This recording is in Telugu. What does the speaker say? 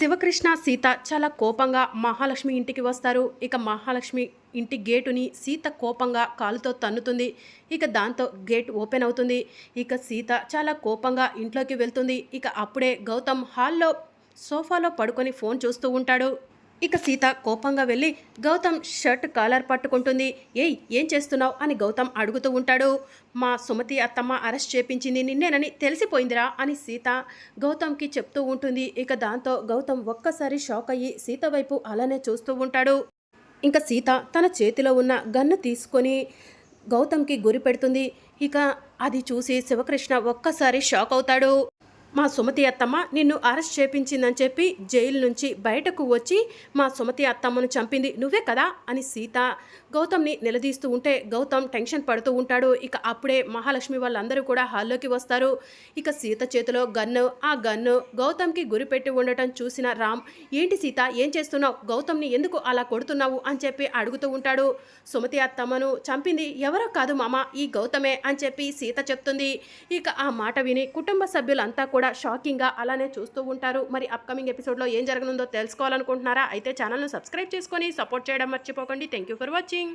శివకృష్ణ సీత చాలా కోపంగా మహాలక్ష్మి ఇంటికి వస్తారు. ఇక మహాలక్ష్మి ఇంటి గేటుని సీత కోపంగా కాలుతో తన్నుతుంది. ఇక దాంతో గేట్ ఓపెన్ అవుతుంది. ఇక సీత చాలా కోపంగా ఇంట్లోకి వెళ్తుంది. ఇక అప్పుడే గౌతమ్ హాల్లో సోఫాలో పడుకొని ఫోన్ చూస్తూ ఉంటాడు. ఇక సీత కోపంగా వెళ్ళి గౌతమ్ షర్ట్ కాలర్ పట్టుకుంటుంది. ఏయ్ ఏం చేస్తున్నావు? అని గౌతమ్ అడుగుతూ ఉంటాడు. మా సుమతి అత్తమ్మ అరెస్ట్ చేపించింది నిన్నేనని తెలిసిపోయిందిరా అని సీత గౌతమ్కి చెప్తూ ఉంటుంది. ఇక దాంతో గౌతమ్ ఒక్కసారి షాక్ అయ్యి సీత వైపు అలానే చూస్తూ ఉంటాడు. ఇంకా సీత తన చేతిలో ఉన్న గన్ను తీసుకొని గౌతమ్కి గురి పెడుతుంది. ఇక అది చూసి శివకృష్ణ ఒక్కసారి షాక్ అవుతాడు. మా సుమతి అత్తమ్మ నిన్ను అరెస్ట్ చేపించిందని చెప్పి జైలు నుంచి బయటకు వచ్చి మా సుమతి అత్తమ్మను చంపింది నువ్వే కదా అని సీత గౌతమ్ని నిలదీస్తూ ఉంటే గౌతమ్ టెన్షన్ పడుతూ ఉంటాడు. ఇక అప్పుడే మహాలక్ష్మి వాళ్ళందరూ కూడా హాల్లోకి వస్తారు. ఇక సీత చేతిలో గన్ను ఆ గన్ను గౌతమ్కి గురిపెట్టి ఉండటం చూసిన రామ్ ఏంటి సీత ఏం చేస్తున్నావు? గౌతమ్ని ఎందుకు అలా కొడుతున్నావు? అని చెప్పి అడుగుతూ ఉంటాడు. సుమతి అత్తమ్మను చంపింది ఎవరో కాదు మామ ఈ గౌతమే అని చెప్పి సీత చెప్తుంది. ఇక ఆ మాట విని కుటుంబ సభ్యులంతా కూడా షాకింగ్గా అలానే చూస్తూ ఉంటారు. మరి అప్కమింగ్ ఎపిసోడ్లో ఏం జరగనుందో తెలుసుకోవాలనుకుంటున్నారా? అయితే ఛానల్ను సబ్స్క్రైబ్ చేసుకొని సపోర్ట్ చేయడం మర్చిపోకండి. Thank you for watching